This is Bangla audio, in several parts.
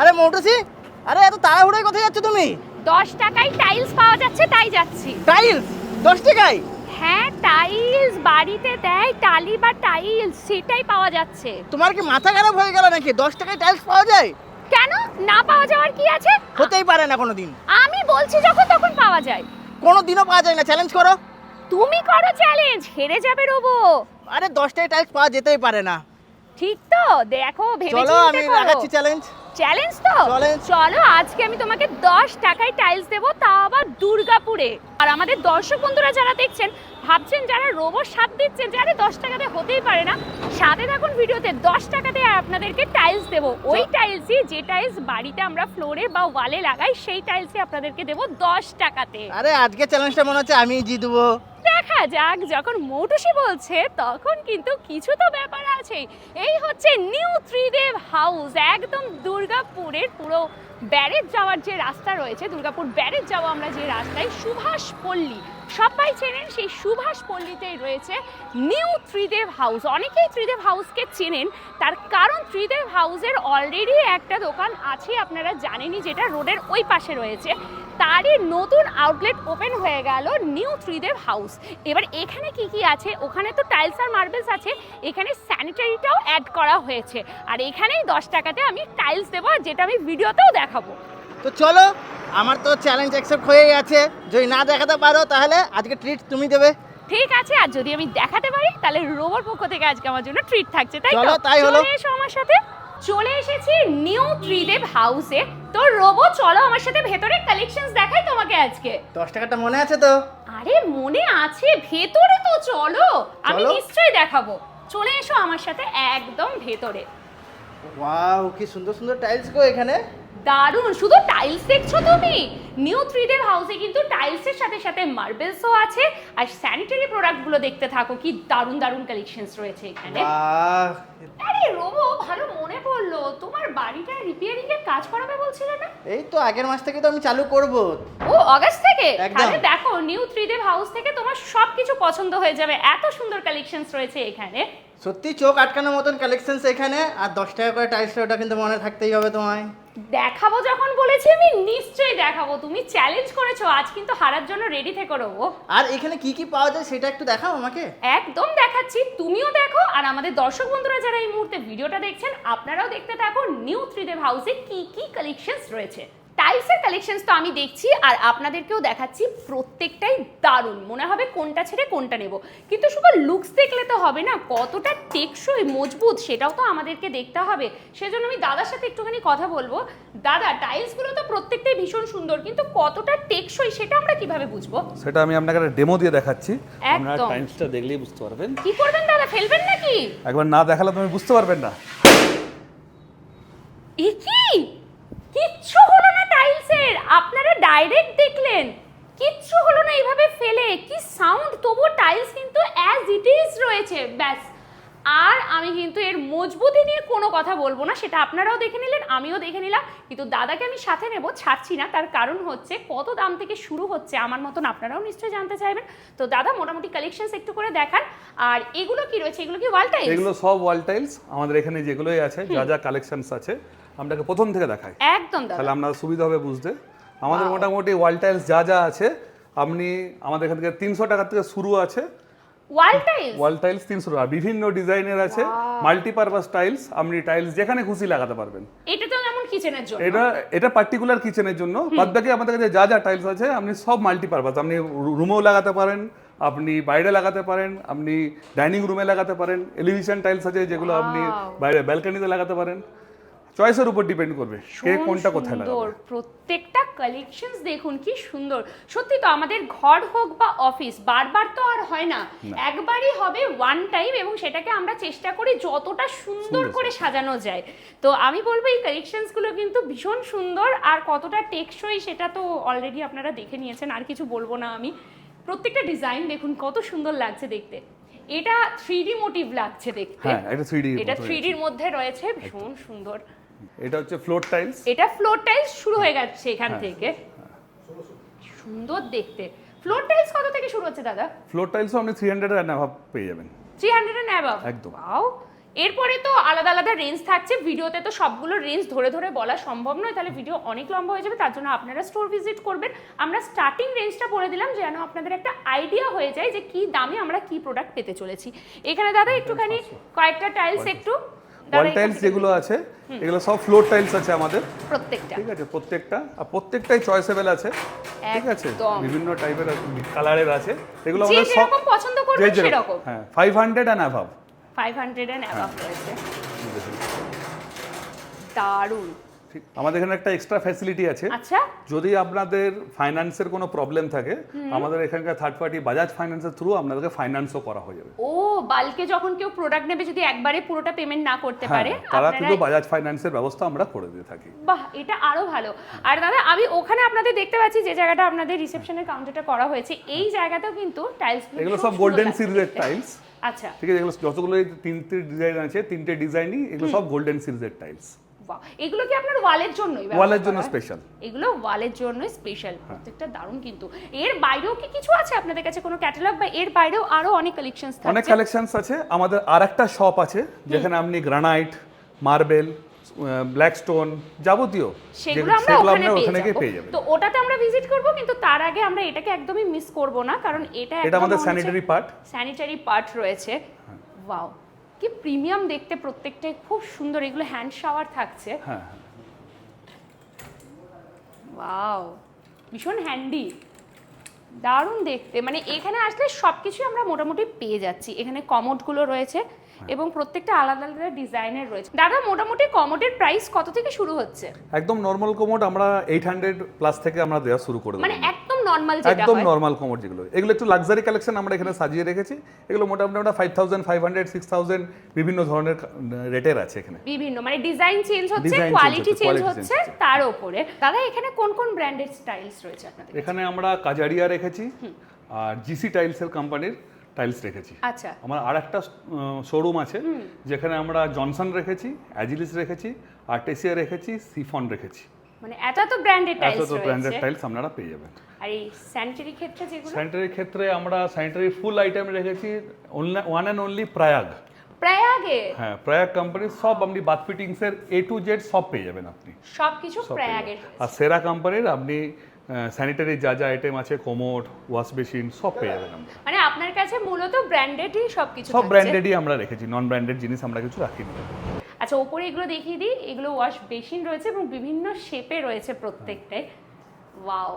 আরে মৌটুসি আরে এত তাড়াহুড়োয় কোথায় যাচ্ছ তুমি? দশ টাকায় টাইলস পাওয়া যাচ্ছে তাই যাচ্ছি। টাইলস দশ টাকায়? হ্যাঁ টাইলস বাড়িতে দেয় টালি বা টাইলস সেটাই পাওয়া যাচ্ছে। তোমার কি মাথা খারাপ হয়ে গেল নাকি? দশ টাকায় টাইলস পাওয়া যায়? কেন? না পাওয়া যাওয়ার কি আছে? হতেই পারে না কোনোদিন। আমি বলছি যখন তখন পাওয়া যায়। কোনো দিনও পাওয়া যায় না চ্যালেঞ্জ করো। তুমি করো চ্যালেঞ্জ হেরে যাবে রোবো আরে দশ টাকায় টাইলস পাওয়া যেতেই পারে না। ঠিক তো দেখো ভেবে চলো আমি লাগাচ্ছি চ্যালেঞ্জ চ্যালেঞ্জ তো? চলো আজকে আমি তোমাকে দশ টাকায় টাইলস দেবো তাও আবার দুর্গাপুরে। আর আমাদের দর্শক বন্ধুরা যারা দেখছেন ভাবছেন যারা রোবো সাপ দিচ্ছেন যারা দশ টাকাতে হতেই পারে না সাথে থাকুন ভিডিওতে দশ টাকাতে আপনাদেরকে টাইলস দেবো। ওই টাইলসই যে টাইলস বাড়িতে আমরা ফ্লোরে বা ওয়ালে লাগাই সেই টাইলসই আপনাদেরকে দেবো দশ টাকাতে। আরে আজকে চ্যালেঞ্জটা মনে হচ্ছে আমি জিতবো। দেখা যাক যখন মৌটুসি বলছে তখন কিন্তু কিছু তো ব্যাপার আছে। এই হচ্ছে নিউ ত্রিদেব হাউস একদম দুর্গাপুরের পুরো ব্যারেজ যাওয়ার যে রাস্তা রয়েছে, দুর্গাপুর ব্যারেজ যাওয়া আমরা যে রাস্তায়, সুভাষ পল্লী। সবাই চেনেন সেই সুভাষ পল্লীতেই রয়েছে নিউ ত্রিদেব হাউস। অনেকেই ত্রিদেব হাউসকে চেনেন, তার কারণ ত্রিদেব হাউসের অলরেডি একটা দোকান আছে, আপনারা জানেনই, যেটা রোডের ওই পাশে রয়েছে। তারই নতুন আউটলেট ওপেন হয়ে গেল নিউ ত্রিদেব হাউস এবার এখানে কি কি আছে? ওখানে তো টাইলস আর মার্বেলস আছে। এখানে স্যানিটারিটাও অ্যাড করা হয়েছে। আর এখানেই দশ টাকাতে আমি টাইলস দেবো যেটা আমি ভিডিওতেও দেখাবো। তো চলো আমার তো চ্যালেঞ্জ অ্যাকসেপ্ট হয়েই আছে। যদি না দেখাতে পারো তাহলে আজকে ট্রিট তুমি দেবে। ঠিক আছে আর যদি আমি দেখাতে পারি তাহলে রোবর পক্ষ থেকে আজকে আমার জন্য ট্রিট থাকছে তাই তো? তাই হলো। আমার সাথে। চলে এসেছি নিউ ত্রিদেব হাউসে। তো রোবো চলো আমার সাথে ভেতরে কালেকশনস দেখাই তোমাকে আজকে। দশ টাকাটা মনে আছে তো? আরে মনে আছে। ভেতরে তো চলো। আমি চলো। নিশ্চয়ই দেখাবো। চলে এসো আমার সাথে একদম ভেতরে। ওয়াও কি সুন্দর সুন্দর টাইলস গো এখানে। দারুণ শুধু টাইলস দেখছ তুমি? নিউ থ্রিডের হাউসে কিন্তু টাইলসের সাথে সাথে মার্বেলসও আছে। আর স্যানিটারি প্রোডাক্টগুলো দেখতে থাকো কি দারুণ দারুণ কালেকশনস রয়েছে এখানে। আরে রোবো ভালো মনে পড়ল। তোমার বাড়িটা রিপেয়ারিং এর কাজ করাবে বলছিলে না? এই তো আগের মাস থেকে তো আমি চালু করব। ও অগাস্ট থেকে? তাহলে দেখো নিউ থ্রিডেভ হাউস থেকে তোমার সবকিছু পছন্দ হয়ে যাবে। এত সুন্দর কালেকশনস রয়েছে এখানে। সত্যি চোখ আটকানোর মতন কালেকশনস এখানে। আর দশ টাকা করে টাইলস ওটা কিন্তু মনে থাকতেই হবে তোমায়। দেখাবো যখন বলেছি আমি নিশ্চয়ই দেখাবো। তুমি চ্যালেঞ্জ করেছ আজ কিন্তু হারার জন্য রেডি থেকে রবো। আর এখানে কি কি পাওয়া যায় সেটা একটু দেখাও আমাকে। একদম দেখাচ্ছি তুমিও দেখো আর আমাদের দর্শক বন্ধুরা যারা এই মুহূর্তে ভিডিওটা দেখছেন আপনারাও দেখতে থাকো নিউ থ্রিদেব হাউসে কি কি কালেকশনস রয়েছে। টাইলসের কালেকশনস তো আমি দেখছি আর আপনাদেরকেও দেখাচ্ছি প্রত্যেকটাই দারুণ। মনে হবে কোনটা ছেড়ে কোনটা নেব। কিন্তু শুধু লুকস দেখলে তো হবে না কতটা টেকসই মজবুত সেটাও তো আমাদেরকে দেখতে হবে। সেজন্য আমি দাদার সাথে একটুখানি কথা বলব। দাদা টাইলসগুলো তো প্রত্যেকটাই ভীষণ সুন্দর কিন্তু কতটা টেকসই সেটা আমরা কীভাবে বুঝব? সেটা আমি আপনাকে একটা ডেমো দিয়ে দেখাচ্ছি। আপনারা একদম। টাইমসটা দেখলেই বুঝতে পারবেন। কি করবেন দাদা ফেলবেন নাকি? একবার না দেখালে তুমি বুঝতে পারবেন না। এ কি কিচ্ছু হলো না টাইলসের আপনারা ডাইরেক্ট দেখলেন। কিচ্ছু হলো না এইভাবে ফেলে। কি সাউন্ড তবু টাইলস কিন্তু অ্যাজ ইট ইজ রয়েছে। ব্যাস। আর আমি কিন্তু এর মজবুতি নিয়ে কোনো কথা বলব না। সেটা আপনারাও দেখে নিলেন আমিও দেখে নিলাম। কিন্তু দাদাকে আমি সাথে নেব ছাড়ছি না। তার কারণ হচ্ছে কত দাম থেকে শুরু হচ্ছে আমার মতন আপনারাও নিশ্চয়ই জানতে চাইবেন। তো দাদা মোটামুটি কালেকশনস একটু করে দেখান। আর এগুলো কি রয়েছে? এগুলো কি ওয়াল টাইলস এগুলো সব ওয়াল টাইলস আমাদের এখানে যেগুলোই আছে যা যা কালেকশনস আছে আপনাকে প্রথম থেকে দেখাই। একদম দাদা। তাহলে আপনার সুবিধা হবে বুঝতে। আমাদের মোটামুটি ওয়াল টাইলস যা যা আছে আপনি আমাদের এখান থেকে তিনশো টাকা থেকে শুরু আছে। ওয়াল টাইলস ওয়াল টাইলস তিনশো টাকা। বিভিন্ন ডিজাইনের আছে মাল্টিপারপাস টাইলস আপনি টাইলস যেখানে খুশি লাগাতে পারবেন। এটা তো যেমন কিচেনের জন্য। এটা এটা পার্টিকুলার কিচেনের জন্য। বাদ বাকি আমাদের কাছে যা যা টাইলস আছে আপনি সব মাল্টিপারপাস আপনি রুমেও লাগাতে পারেন আপনি বাইরে লাগাতে পারেন আপনি ডাইনিং রুমে লাগাতে পারেন। এলিভিশন টাইলস আছে যেগুলো আপনি বাইরে ব্যালকনিতে লাগাতে পারেন। চয়েসের উপর ডিপেন্ড করবে কে কোনটা কোথায় সুন্দর। লাগাবে। প্রত্যেকটা কালেকশনস দেখুন কি সুন্দর। সত্যি তো আমাদের ঘর হোক বা অফিস বারবার তো আর হয় না। একবারই হবে ওয়ান টাইম এবং সেটাকে আমরা চেষ্টা করি যতটা সুন্দর করে সাজানো যায়। তো আমি বলব এই কালেকশনসগুলো কিন্তু ভীষণ সুন্দর আর কতটা টেকসই সেটা তো অলরেডি আপনারা দেখে নিয়েছেন আর কিছু বলব না আমি। প্রত্যেকটা ডিজাইন দেখুন কত সুন্দর লাগছে দেখতে। এটা থ্রি ডি মোটিভ লাগছে দেখতে। হ্যাঁ এটা থ্রি ডির মধ্যে রয়েছে ভীষণ সুন্দর। এটা হচ্ছে ফ্লোর টাইলস এটা ফ্লোর টাইলস শুরু হয়ে গেছে এখান হ্যাঁ। থেকে। সুন্দর দেখতে। ফ্লোর টাইলস কত থেকে শুরু হচ্ছে দাদা? ফ্লোর টাইলস আপনি থ্রি হান্ড্রেড অ্যান্ড অ্যাভাব পেয়ে যাবেন। থ্রি হান্ড্রেড অ্যান্ড অ্যাবাভ একদম। ওয়াও এরপরে তো আলাদা আলাদা রেঞ্জ থাকছে। ভিডিওতে তো সবগুলো রেঞ্জ ধরে ধরে বলা সম্ভব নয়। তাহলে ভিডিও অনেক লম্বা হয়ে যাবে। তার জন্য আপনারা স্টোর ভিজিট করবেন। আমরা স্টার্টিং রেঞ্জটা বলে দিলাম যেন আপনাদের একটা আইডিয়া হয়ে যায় যে কি দামে আমরা কি প্রোডাক্ট পেতে চলেছি। এখানে দাদা একটুখানি কয়েকটা টাইলস একটু। ওয়াল টাইলস যেগুলো আছে এগুলো সব ফ্লোর টাইলস আছে আমাদের। প্রত্যেকটা। ঠিক আছে প্রত্যেকটা। আর প্রত্যেকটাই চয়েসেবল আছে। ঠিক আছে? বিভিন্ন টাইপের কালারের আছে। এগুলো আমরা আমাদের সব পছন্দ করবেন সেরকম। হ্যাঁ five hundred and above five hundred and above রয়েছে। দারুণ। আমাদের এখানে একটা এক্সট্রা ফ্যাসিলিটি আছে। আচ্ছা। যদি আপনাদের ফাইন্যান্সের কোনো প্রবলেম থাকে আমাদের এখানকার থার্ড পার্টি বাজাজ ফাইন্যান্সের থ্রু আপনাদেরকে ফাইন্যান্সও করা হয়ে যাবে। ও বালকে যখন কেউ প্রোডাক্ট নেবে যদি একবারে পুরোটা পেমেন্ট না করতে হ্যাঁ পারে তারা কিন্তু বাজাজ ফাইন্যান্সের ব্যবস্থা আমরা করে দিয়ে থাকি। বাহ এটা আরও ভালো। আর দাদা আমি ওখানে আপনাদের দেখতে পাচ্ছি যে জায়গাটা আপনাদের রিসেপশনের কাউন্টারটা করা হয়েছে এই জায়গাটাতেও কিন্তু টাইলস এগুলো সব গোল্ডেন সিরিজের টাইলস আচ্ছা। ঠিক আছে এগুলো যতগুলো তিনটে ডিজাইন আছে তিনটে ডিজাইনই এগুলো সব গোল্ডেন সিরিজের টাইলস বাহ। এগুলো কি আপনার ওয়ালের জন্যই ওয়ালের জন্য স্পেশাল এগুলো ওয়ালের জন্য স্পেশাল প্রত্যেকটা দারুণ কিন্তু। এর বাইরেও কি কিছু আছে আপনাদের কাছে? কোনো ক্যাটালগ বা এর বাইরেও আরও অনেক কালেকশনস অনেক কালেকশনস আছে। আমাদের আর একটা শপ আছে যেখানে আপনি গ্রানাইট মার্বেল ব্ল্যাক স্টোন যাবতীয় সেগুলো আমরা ওখানে পেয়ে পেয়ে যাব। যাবেন। তো ওটাতে আমরা ভিজিট করব কিন্তু তার আগে আমরা এটাকে একদমই মিস করব না কারণ এটা এটা আমাদের স্যানিটারি পার্ট স্যানিটারি পার্ট রয়েছে। ওয়াও কি প্রিমিয়াম দেখতে প্রত্যেকটাই খুব সুন্দর এগুলো হ্যান্ড শাওয়ার থাকছে। হ্যাঁ হ্যাঁ। ওয়াও ভীষণ হ্যান্ডি দারুণ দেখতে। মানে এখানে আসলে সব কিছুই আমরা মোটামুটি পেয়ে যাচ্ছি। এখানে কমোডগুলো রয়েছে এবং প্রত্যেকটা আলাদা আলাদা ডিজাইনের রয়েছে। দাদা মোটামুটি কমোডের প্রাইস কত থেকে শুরু হচ্ছে? একদম নর্মাল কোমোড আমরা এইট হান্ড্রেড প্লাস থেকে আমরা দেওয়া শুরু করে মানে একদম নর্মাল যেটা একদম নর্মাল কোমোড যেগুলো। এগুলো একটু লাক্সারি কালেকশন আমরা এখানে সাজিয়ে রেখেছি। এগুলো মোটামুটি আমরা five thousand five hundred six thousand বিভিন্ন ধরনের রেটের আছে এখানে। বিভিন্ন মানে ডিজাইন চেঞ্জ হচ্ছে কোয়ালিটি চেঞ্জ হচ্ছে তার উপরে। দাদা এখানে কোন কোন ব্র্যান্ডেড স্টাইলস রয়েছে আপনাদের এখানে আমরা কাজারিয়া রেখেছি আর জিসি টাইলসের কোম্পানির টাইলস রেখেছি। আচ্ছা। আমার আর একটা শোরুম আছে যেখানে আমরা জনসন রেখেছি অ্যাজিলিস রেখেছি আর্টেসিয়া রেখেছি সিফন রেখেছি। মানে এত তো ব্র্যান্ডেড টাইলস এত টাইলস তো ব্র্যান্ডেড টাইলস আপনারা পেয়ে যাবেন। আর এই স্যানিটারি ক্ষেত্রে যেগুলো? স্যানিটারির ক্ষেত্রে আমরা স্যানিটারি ফুল আইটেম রেখেছি ওয়ান অ্যান্ড অনলি প্রয়াগ প্রয়াগে হ্যাঁ প্রয়াগ কোম্পানির সব আপনি বাথ ফিটিংসের এ টু জেড সব পেয়ে যাবেন আপনি। সব পেয়ে প্রয়াগের আর সেরা কোম্পানির আপনি স্যানিটারি যা যা আইটেম আছে কোমোড ওয়াশ বেসিন সব পেয়ে যাবেন আমরা। মানে আপনার কাছে মূলত ব্র্যান্ডেডই সবকিছু সব ব্র্যান্ডেডই আমরা রেখেছি নন ব্র্যান্ডেড জিনিস আমরা কিছু রাখিনি। আচ্ছা ওপরে এগুলো দেখিয়ে দিই এগুলো ওয়াশ বেসিন রয়েছে এবং বিভিন্ন শেপে রয়েছে প্রত্যেকটাই। ওয়াও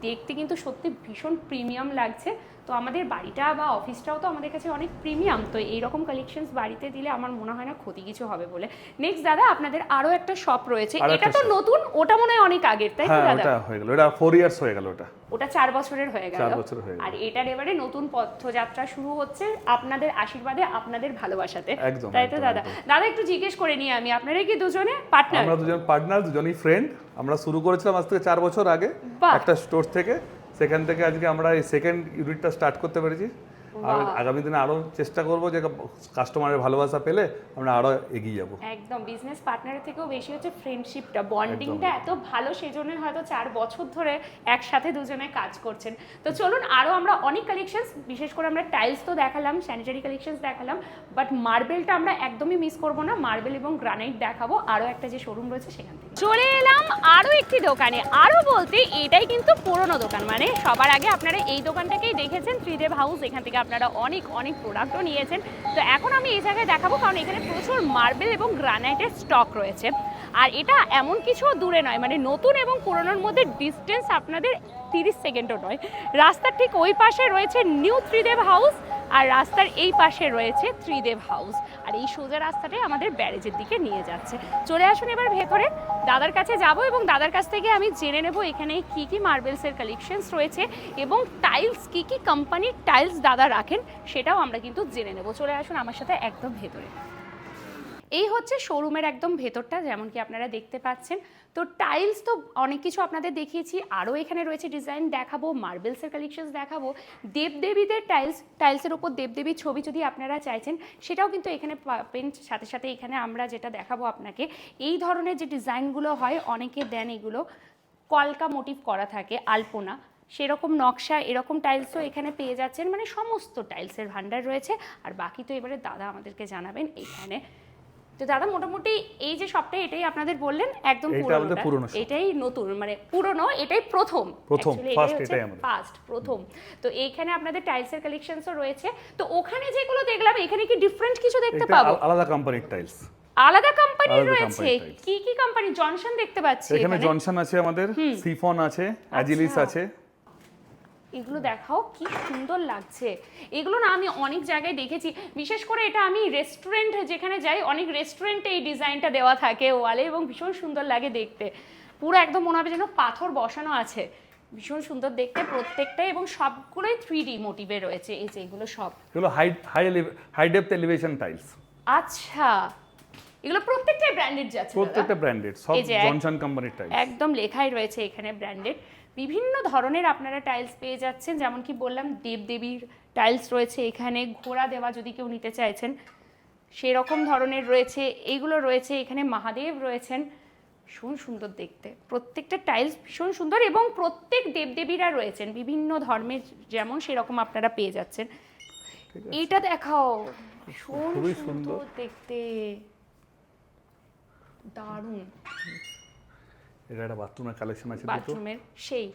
দেখতে কিন্তু সত্যি ভীষণ প্রিমিয়াম লাগছে। তো আমাদের বাড়িটা বা অফিসটাও তো আমাদের কাছে অনেক প্রিমিয়াম তো এইরকম কালেকশনস বাড়িতে দিলে আমার মনে হয় না ক্ষতি কিছু হবে বলে। নেক্সট দাদা আপনাদের আরও একটা শপ রয়েছে। এটা তো নতুন ওটা মনে হয় অনেক আগের তাই তো হ্যাঁ দাদা? ওটা হয়ে গেল এটা ফোর ইয়ার্স হয়ে গেল ওটা। ওটা চার বছরের হয়ে গেল। চার বছর হয়ে গেল। আর এটার এবারে নতুন পথযাত্রা শুরু হচ্ছে আপনাদের আশীর্বাদে আপনাদের ভালোবাসাতে। তাই তো দাদা? দাদা একটু জিজ্ঞেস করে নিই আমি আপনারা কি দুজনে পার্টনার আমরা দুজন পার্টনার দুজনই ফ্রেন্ড আমরা শুরু করেছিলাম আজ থেকে চার বছর আগে। একটা স্টোর থেকে। সেখান থেকে আজকে আমরা এই সেকেন্ড ইউনিটটা স্টার্ট করতে পেরেছি। আর আগামী দিনে আরও চেষ্টা করব যে কাস্টমারের ভালোবাসা পেলে আমরা আরও এগিয়ে যাব। একদম বিজনেস পার্টনারের থেকেও বেশি হচ্ছে ফ্রেন্ডশিপটা বন্ডিংটা এত ভালো সেজন্য হয়তো চার বছর ধরে একসাথে দুজনে কাজ করছেন। তো চলুন আরও আমরা অনেক কালেকশনস বিশেষ করে আমরা টাইলস তো দেখালাম স্যানিটারি কালেকশনস দেখালাম বাট মার্বেলটা আমরা একদমই মিস করব না। মার্বেল এবং গ্রানাইট দেখাবো। আরও একটা যে শোরুম রয়েছে সেখান থেকে। চলে এলাম আরও একটি দোকানে। আরও বলতে এটাই কিন্তু পুরনো দোকান মানে সবার আগে আপনারা এই দোকানটাকেই দেখেছেন ত্রিদেব হাউস এখান থেকে আপনারা অনেক অনেক প্রোডাক্টও নিয়েছেন। তো এখন আমি এই জায়গায় দেখাবো, কারণ এখানে প্রচুর মার্বেল এবং গ্রানাইটের স্টক রয়েছে। আর এটা এমন কিছু দূরে নয় মানে নতুন এবং পুরনোর মধ্যে ডিস্টেন্স আপনাদের তিরিশ সেকেন্ডও নয়। রাস্তার ঠিক ওই পাশে রয়েছে নিউ ত্রিদেব হাউস আর রাস্তার এই পাশে রয়েছে ত্রিদেব হাউস আর এই সোজা রাস্তাটাই আমাদের ব্যারেজের দিকে নিয়ে যাচ্ছে। চলে আসুন এবার ভেতরে। দাদার কাছে যাব এবং দাদার কাছ থেকে আমি জেনে নেব এখানে কি কি মার্বেলসের কালেকশনস রয়েছে এবং টাইলস কি কি কোম্পানির টাইলস দাদা রাখেন সেটাও আমরা কিন্তু জেনে নেব। চলে আসুন আমার সাথে একদম ভেতরে। এই হচ্ছে শোরুমের একদম ভেতরটা, যেমন কি আপনারা দেখতে পাচ্ছেন। তো টাইলস তো অনেক কিছু আপনাদের দেখিয়েছি। আরও এখানে রয়েছে ডিজাইন দেখাবো মার্বেলসের কালেকশনস দেখাবো। দেবদেবীদের টাইলস টাইলসের ওপর দেবদেবীর ছবি যদি আপনারা চাইছেন, সেটাও কিন্তু এখানে পাবেন সাথে সাথে এখানে আমরা যেটা দেখাবো আপনাকে। এই ধরনের যে ডিজাইনগুলো হয়, অনেকে দেন এগুলো। কলকা মোটিভ করা থাকে, আলপনা। সেরকম নকশা, এরকম টাইলসও এখানে পেয়ে যাচ্ছেন। মানে সমস্ত টাইলসের ভান্ডার রয়েছে। আর বাকি তো এবারে দাদা আমাদেরকে জানাবেন এখানে। তো দাদা মোটামুটি এই যে শপটা এটাই আপনাদের বললেন একদম পুরনো এটাই নতুন মানে পুরনো এটাই প্রথম। প্রথম, হচ্ছে এটাই আমাদের। ফার্স্ট প্রথম। তো এইখানে আপনাদের টাইলসের কালেকশনসও রয়েছে। তো ওখানে যেগুলো দেখলাম এখানে কি ডিফারেন্ট কিছু দেখতে পাবো? আলাদা কোম্পানির টাইলস আলাদা কোম্পানির আলাদা রয়েছে। কি কি কোম্পানি জনসন দেখতে পাচ্ছি এখানে এখানে। জনসন আছে আমাদের সিফন আছে অ্যাজিলিস আচ্ছা। আছে। এগুলো দেখাও কি সুন্দর লাগছে। এগুলো না আমি অনেক জায়গায় দেখেছি। বিশেষ করে এটা আমি রেস্টুরেন্ট যেখানে যাই অনেক রেস্টুরেন্টে এই ডিজাইনটা দেওয়া থাকে ওয়ালে এবং ভীষণ সুন্দর লাগে দেখতে। পুরো একদম মনে হবে যেন পাথর বসানো আছে। ভীষণ সুন্দর দেখতে প্রত্যেকটাই এবং সবগুলোই থ্রি ডি মোটিভে রয়েছে। এই যে এগুলো সব। এগুলো high high high depth elevation tiles আচ্ছা। এগুলো প্রত্যেকটাই ব্র্যান্ডেড যাচ্ছে প্রত্যেকটা ব্র্যান্ডেড সব জনসন কোম্পানির টাইলস একদম লেখাই রয়েছে এখানে ব্র্যান্ডেড বিভিন্ন ধরনের আপনারা টাইলস পেয়ে যাচ্ছেন যেমন কি বললাম দেবদেবীর টাইলস রয়েছে এখানে ঘোড়া দেওয়া যদি কেউ নিতে চাইছেন সেরকম ধরনের রয়েছে এইগুলো রয়েছে এখানে মহাদেব রয়েছেন ভীষণ সুন্দর দেখতে। প্রত্যেকটা টাইলস ভীষণ সুন্দর এবং প্রত্যেক দেবদেবীরা রয়েছেন বিভিন্ন ধর্মের যেমন সেরকম আপনারা পেয়ে যাচ্ছেন। এইটা দেখাও ভীষণ সুন্দর সুন্দর। দেখতে। দারুণ। এটা একটা বাথরুমের কালেকশন আছে বাথরুমের সেই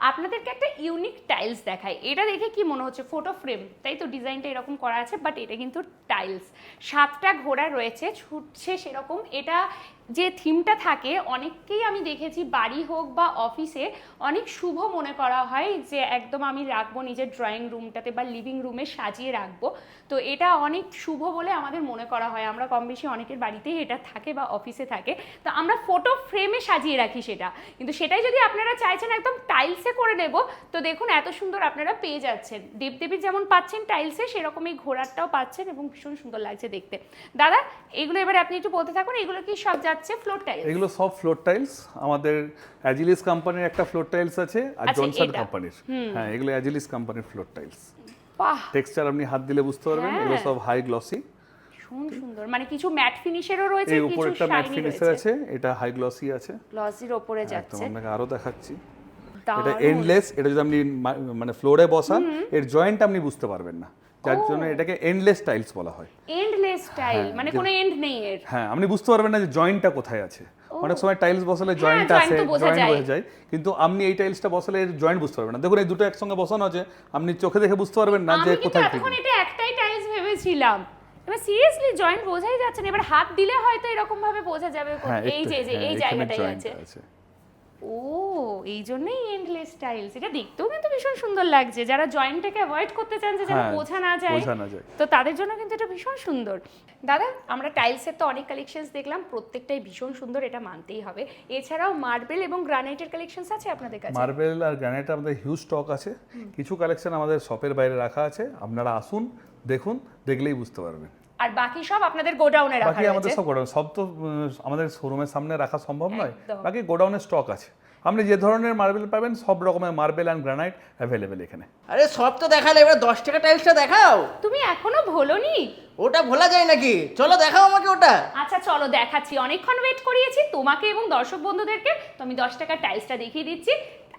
আপনাদেরকে একটা ইউনিক টাইলস দেখায় এটা দেখে কি মনে হচ্ছে? ফটো ফ্রেম তাই তো ডিজাইনটা এরকম করা আছে বাট এটা কিন্তু টাইলস সাতটা ঘোড়া রয়েছে, ছুটছে সেরকম। এটা যে থিমটা থাকে, অনেককেই আমি দেখেছি বাড়ি হোক বা অফিসে অনেক শুভ মনে করা হয় যে একদম আমি রাখব নিজের ড্রয়িং রুমটাতে বা লিভিং রুমে সাজিয়ে রাখব। তো এটা অনেক শুভ বলে আমাদের মনে করা হয়। আমরা কম বেশি অনেকের বাড়িতেই এটা থাকে বা অফিসে থাকে। তো আমরা ফটো ফ্রেমে সাজিয়ে রাখি সেটা। কিন্তু সেটাই যদি আপনারা চাইছেন একদম টাইলসে করে নেব, তো দেখুন এত সুন্দর আপনারা পেয়ে যাচ্ছেন। দেবদেবীর যেমন পাচ্ছেন টাইলসে সেরকম এই ঘোড়ারটাও পাচ্ছেন এবং ভীষণ সুন্দর লাগছে দেখতে। দাদা, এগুলো এবার আপনি একটু বলতে থাকুন, এগুলো কি সব যাচ্ছে ফ্লোর টাইলস এগুলো সব ফ্লোর টাইলস আমাদের অ্যাজিলিস কোম্পানির একটা ফ্লোর টাইলস আছে আর আচ্ছা, জনসন কোম্পানির হ্যাঁ এগুলো অ্যাজিলিস কোম্পানির ফ্লোর টাইলস বাহ। টেক্সচার আপনি হাত দিলে বুঝতে পারবেন হ্যাঁ। এগুলো সব হাই গ্লসি ভীষণ সুন্দর। মানে কিছু ম্যাট ফিনিশেরও রয়েছে কিছু উপরে একটা ম্যাট ফিনিশার আছে এটা হাই গ্লসি আছে। গ্লসির একদম যাচ্ছে। আপনাকে আরও দেখাচ্ছি। এটা এন্ডলেস এটা যদি আপনি মানে ফ্লোরে বসান এর জয়েন্ট আপনি বুঝতে পারবেন না। যার জন্য এটাকে এন্ডলেস টাইলস বলা হয়। এন্ডলেস স্টাইল হ্যাঁ, মানে কোনো এন্ড নেই এর। হ্যাঁ আপনি বুঝতে পারবেন না যে জয়েন্টটা কোথায় আছে। অনেক সময় টাইলস বসালে জয়েন্ট আছে জয়েন্ট। বোঝা যায়। কিন্তু আপনি এই টাইলসটা বসালে এর জয়েন্ট বুঝতে পারবেন না। দেখুন এই দুটো একসঙ্গে বসানো আছে। আপনি চোখে দেখে বুঝতে পারবেন না যে আমি কিন্তু কোথায় ঠিক এতক্ষণ এটা একটাই টাইলস ভেবেছিলাম। এবার সিরিয়াসলি জয়েন্ট বোঝাই যাচ্ছে না। এবার হাত দিলে হয়তো এরকম ভাবে বোঝা যাবে হ্যাঁ এই যে হ্যাঁ, এই জায়গাটাই আছে। ও এই জন্যই এন্ডলেস টাইলস এটা দেখতেও কিন্তু ভীষণ সুন্দর লাগছে। যারা জয়েন্টটাকে অ্যাভয়েড করতে চান যে যেন হ্যাঁ, বোঝা না যায় বোঝা না যায়। তো তাদের জন্য কিন্তু এটা ভীষণ সুন্দর। দাদা আমরা টাইলসের তো অনেক কালেকশনস দেখলাম প্রত্যেকটাই ভীষণ সুন্দর এটা মানতেই হবে। এছাড়াও মার্বেল এবং গ্রানাইটের কালেকশনস আছে আপনাদের কাছে? মার্বেল আর গ্রানাইট আমাদের হিউজ স্টক আছে। কিছু কালেকশন আমাদের শপের বাইরে রাখা আছে। আপনারা আসুন দেখুন দেখলেই বুঝতে পারবেন। আর বাকি সব আপনাদের গোডাউনে রাখা বাকি আমাদের সব গোডাউন সব তো আমাদের শোরুমের সামনে রাখা সম্ভব নয়। বাকি গোডাউনের স্টক আছে। আপনি যে ধরনের মার্বেল পাবেন সব রকমের মার্বেল অ্যান্ড গ্রানাইট অ্যাভেলেবেল এখানে। আরে সব তো দেখালে এবার দশ টাকা টাইলসটা দেখাও। তুমি এখনও ভোলনি? ওটা ভোলা যায় নাকি? চলো দেখাও আমাকে ওটা। আচ্ছা চলো দেখাচ্ছি। অনেকক্ষণ ওয়েট করিয়েছি তোমাকে এবং দর্শক বন্ধুদেরকে। তো আমি দশ টাকার টাইলসটা দেখিয়ে দিচ্ছি।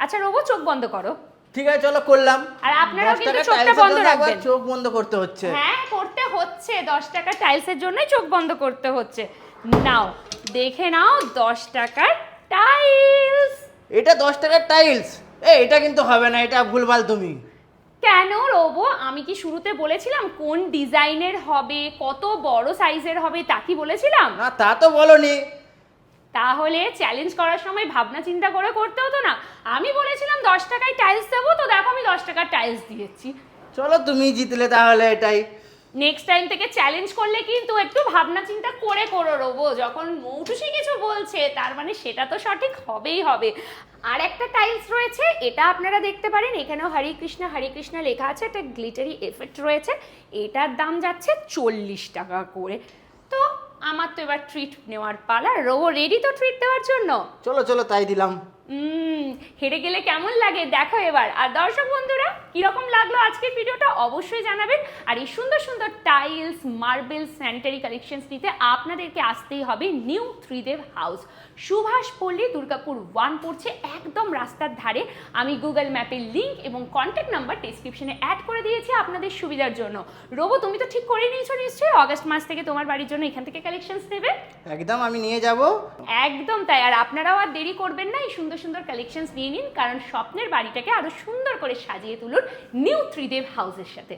আচ্ছা রোবো চোখ বন্ধ করো। ঠিক আছে চলো করলাম। আর আপনারাও কিন্তু চোখটা বন্ধ রাখবেন। চোখ বন্ধ করতে হচ্ছে। হ্যাঁ করতে হচ্ছে। দশ টাকা টাইলসের জন্যই চোখ বন্ধ করতে হচ্ছে। নাও দেখে নাও দশ টাকার টাইলস এটা দশ টাকার টাইলস এ এটা কিন্তু হবে না এটা ভুলভাল তুমি। কেন রোবো? আমি কি শুরুতে বলেছিলাম কোন ডিজাইনের হবে কত বড় সাইজের হবে তা কি বলেছিলাম? না তা তো বলনি। তাহলে চ্যালেঞ্জ করার সময় ভাবনা চিন্তা করে করতে হতো না। আমি বলেছিলাম দশ টাকায় টাইলস দেবো তো দেখো আমি দশ টাকার টাইলস দিয়েছি। চলো তুমি জিতলে তাহলে এটাই। নেক্সট টাইম থেকে চ্যালেঞ্জ করলে কিন্তু একটু ভাবনা চিন্তা করে করো রোবো যখন মৌটুসি কিছু বলছে তার মানে সেটা তো সঠিক হবেই হবে। আর একটা টাইলস রয়েছে এটা আপনারা দেখতে পারেন এখানেও হরে কৃষ্ণ হরে কৃষ্ণ লেখা আছে একটা গ্লিটারি এফেক্ট রয়েছে এটার দাম যাচ্ছে চল্লিশ টাকা করে। তো আমার তো এবার ট্রিট নেওয়ার পালা। রোবো রেডি তো ট্রিট দেওয়ার জন্য? চলো চলো, তাই দিলাম। হেরে গেলে কেমন লাগে? দেখো এবার। আর দর্শক বন্ধুরা কীরকম লাগল আজকের ভিডিওটা অবশ্যই জানাবেন। আর এই সুন্দর সুন্দর টাইলস মার্বেল স্যানিটারি কালেকশনস নিতে আপনাদেরকে আসতেই হবে নিউ ত্রিদেব হাউস সুভাষ পল্লী দুর্গাপুর ওয়ান পড়ছে একদম রাস্তার ধারে। আমি গুগল ম্যাপের লিঙ্ক এবং কন্ট্যাক্ট নাম্বার ডিসক্রিপশনে অ্যাড করে দিয়েছি আপনাদের সুবিধার জন্য। রোবো তুমি তো ঠিক করে নিয়েছো নিশ্চয়ই। অগস্ট মাস থেকে তোমার বাড়ির জন্য এখান থেকে কালেকশনস নেবে? একদম আমি নিয়ে যাব। একদম তাই। আর আপনারাও আর দেরি করবেন না। এই সুন্দর সুন্দর সুন্দর কালেকশনস নিয়ে নিন, কারণ স্বপ্নের বাড়িটাকে আরও সুন্দর করে সাজিয়ে তুলুন নিউ ত্রিদেব হাউসের সাথে।